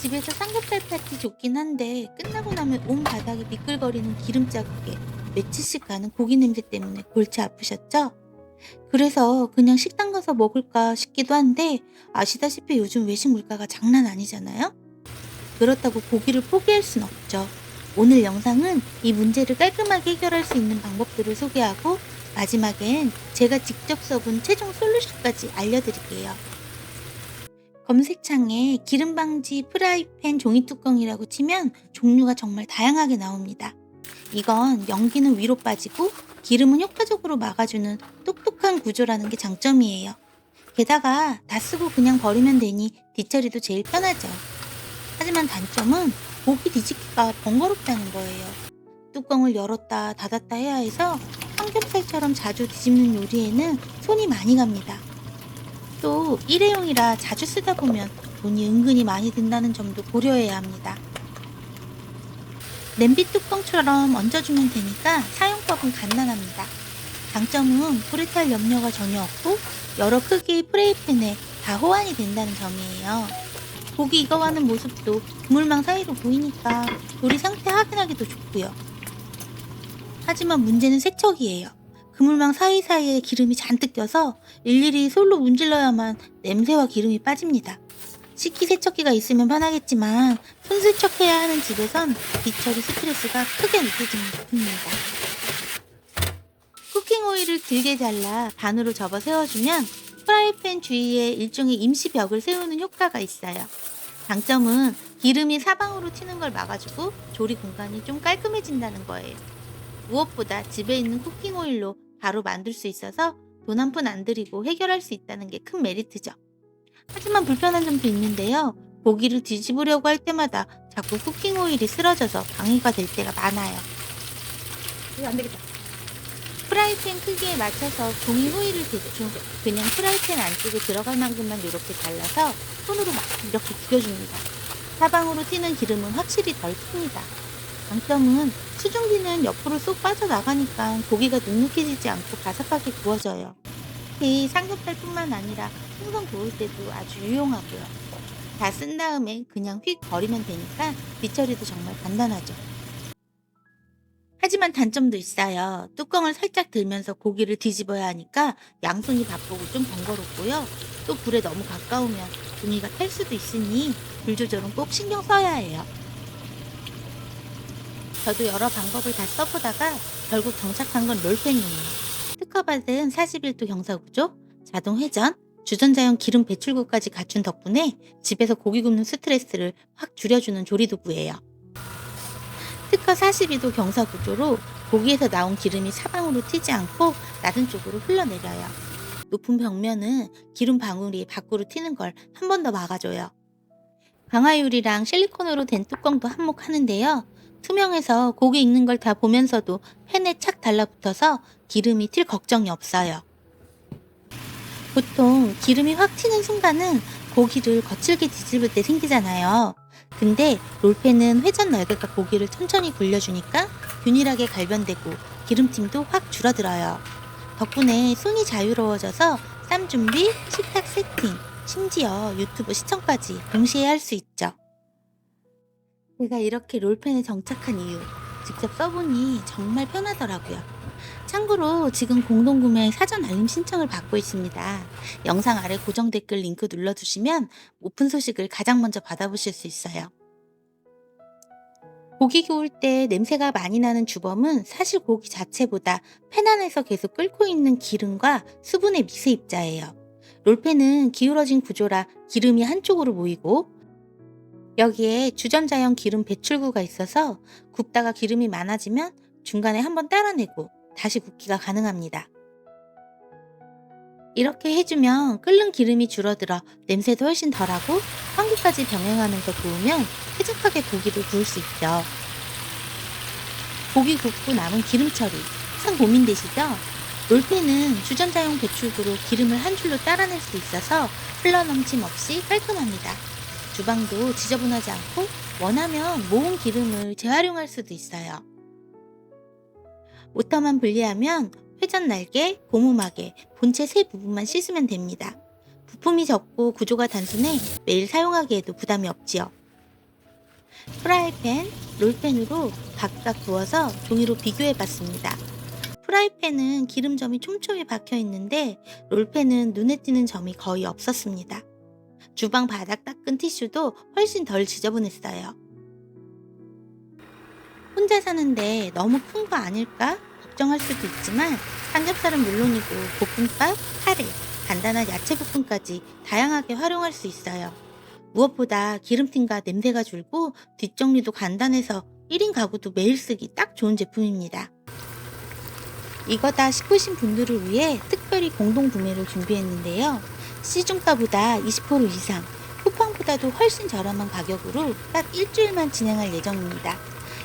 집에서 삼겹살 파티 좋긴 한데 끝나고 나면 온 바닥이 미끌거리는 기름 자국에 며칠씩 가는 고기 냄새 때문에 골치 아프셨죠? 그래서 그냥 식당 가서 먹을까 싶기도 한데 아시다시피 요즘 외식 물가가 장난 아니잖아요? 그렇다고 고기를 포기할 순 없죠. 오늘 영상은 이 문제를 깔끔하게 해결할 수 있는 방법들을 소개하고 마지막엔 제가 직접 써본 최종 솔루션까지 알려드릴게요. 검색창에 기름 방지 프라이팬 종이 뚜껑이라고 치면 종류가 정말 다양하게 나옵니다. 이건 연기는 위로 빠지고 기름은 효과적으로 막아주는 똑똑한 구조라는 게 장점이에요. 게다가 다 쓰고 그냥 버리면 되니 뒤처리도 제일 편하죠. 하지만 단점은 고기 뒤집기가 번거롭다는 거예요. 뚜껑을 열었다 닫았다 해야 해서 삼겹살처럼 자주 뒤집는 요리에는 손이 많이 갑니다. 또 일회용이라 자주 쓰다 보면 돈이 은근히 많이 든다는 점도 고려해야 합니다. 냄비 뚜껑처럼 얹어주면 되니까 사용법은 간단합니다. 장점은 불에 탈 염려가 전혀 없고 여러 크기의 프라이팬에 다 호환이 된다는 점이에요. 고기 익어가는 모습도 그물망 사이로 보이니까 요리 상태 확인하기도 좋고요. 하지만 문제는 세척이에요. 그물망 사이사이에 기름이 잔뜩 껴서 일일이 솔로 문질러야만 냄새와 기름이 빠집니다. 식기 세척기가 있으면 편하겠지만 손 세척해야 하는 집에선 뒤처리 스트레스가 크게 느껴집니다. 쿠킹 오일을 길게 잘라 반으로 접어 세워주면 프라이팬 주위에 일종의 임시 벽을 세우는 효과가 있어요. 장점은 기름이 사방으로 튀는 걸 막아주고 조리 공간이 좀 깔끔해진다는 거예요. 무엇보다 집에 있는 쿠킹 오일로 바로 만들 수 있어서 돈 한 푼 안 들이고 해결할 수 있다는 게 큰 메리트죠. 하지만 불편한 점도 있는데요. 고기를 뒤집으려고 할 때마다 자꾸 쿠킹 오일이 쓰러져서 방해가 될 때가 많아요. 이거 안 되겠다. 프라이팬 크기에 맞춰서 종이 호일을 대충 그냥 프라이팬 안쪽에 들어갈 만큼만 이렇게 잘라서 손으로 막 이렇게 구겨줍니다. 사방으로 튀는 기름은 확실히 덜 튑니다. 장점은 수증기는 옆으로 쏙 빠져나가니까 고기가 눅눅해지지 않고 바삭하게 구워져요. 특히 삼겹살뿐만 아니라 생선 구울 때도 아주 유용하고요. 다 쓴 다음에 그냥 휙 버리면 되니까 뒤처리도 정말 간단하죠. 하지만 단점도 있어요. 뚜껑을 살짝 들면서 고기를 뒤집어야 하니까 양손이 바쁘고 좀 번거롭고요. 또 불에 너무 가까우면 종이가 탈 수도 있으니 불 조절은 꼭 신경 써야 해요. 저도 여러 방법을 다 써보다가 결국 정착한 건 롤펜이에요. 특허받은 41도 경사구조, 자동 회전, 주전자용 기름 배출구까지 갖춘 덕분에 집에서 고기 굽는 스트레스를 확 줄여주는 조리 도구예요. 특허 42도 경사 구조로 고기에서 나온 기름이 사방으로 튀지 않고 낮은 쪽으로 흘러내려요. 높은 벽면은 기름 방울이 밖으로 튀는 걸 한 번 더 막아줘요. 강화유리랑 실리콘으로 된 뚜껑도 한몫하는데요. 투명해서 고기 익는 걸 다 보면서도 팬에 착 달라붙어서 기름이 튈 걱정이 없어요. 보통 기름이 확 튀는 순간은 고기를 거칠게 뒤집을 때 생기잖아요. 근데 롤펜은 회전 날개가 고기를 천천히 굴려주니까 균일하게 갈변되고 기름짐도 확 줄어들어요. 덕분에 손이 자유로워져서 쌈 준비, 식탁 세팅, 심지어 유튜브 시청까지 동시에 할 수 있죠. 제가 이렇게 롤펜에 정착한 이유 직접 써보니 정말 편하더라고요. 참고로 지금 공동구매 사전 알림 신청을 받고 있습니다. 영상 아래 고정 댓글 링크 눌러주시면 오픈 소식을 가장 먼저 받아보실 수 있어요. 고기 구울 때 냄새가 많이 나는 주범은 사실 고기 자체보다 팬 안에서 계속 끓고 있는 기름과 수분의 미세 입자예요. 롤팬은 기울어진 구조라 기름이 한쪽으로 모이고 여기에 주전자형 기름 배출구가 있어서 굽다가 기름이 많아지면 중간에 한번 따라내고 다시 굽기가 가능합니다. 이렇게 해주면 끓는 기름이 줄어들어 냄새도 훨씬 덜하고 환기까지 병행하면서 구우면 쾌적하게 고기를 구울 수 있죠. 고기 굽고 남은 기름 처리 참 고민되시죠? 롤펜은 주전자용 배출구로 기름을 한 줄로 따라낼 수 있어서 흘러넘침 없이 깔끔합니다. 주방도 지저분하지 않고 원하면 모은 기름을 재활용할 수도 있어요. 모터만 분리하면 회전 날개, 고무마개, 본체 세 부분만 씻으면 됩니다. 부품이 적고 구조가 단순해 매일 사용하기에도 부담이 없지요. 프라이팬, 롤팬으로 각각 부어서 종이로 비교해 봤습니다. 프라이팬은 기름점이 촘촘히 박혀 있는데 롤팬은 눈에 띄는 점이 거의 없었습니다. 주방 바닥 닦은 티슈도 훨씬 덜 지저분했어요. 혼자 사는데 너무 큰 거 아닐까 걱정할 수도 있지만 삼겹살은 물론이고 볶음밥, 카레, 간단한 야채 볶음까지 다양하게 활용할 수 있어요. 무엇보다 기름팀과 냄새가 줄고 뒷정리도 간단해서 1인 가구도 매일 쓰기 딱 좋은 제품입니다. 이거다 싶으신 분들을 위해 특별히 공동 구매를 준비했는데요. 시중가보다 20% 이상, 쿠팡보다도 훨씬 저렴한 가격으로 딱 일주일만 진행할 예정입니다.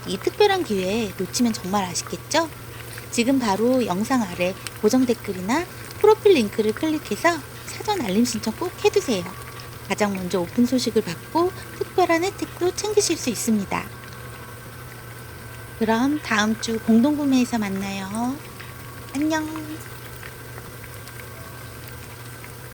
이 특별한 기회에 놓치면 정말 아쉽겠죠? 지금 바로 영상 아래 고정 댓글이나 프로필 링크를 클릭해서 사전 알림 신청 꼭 해두세요. 가장 먼저 오픈 소식을 받고 특별한 혜택도 챙기실 수 있습니다. 그럼 다음 주 공동구매에서 만나요. 안녕.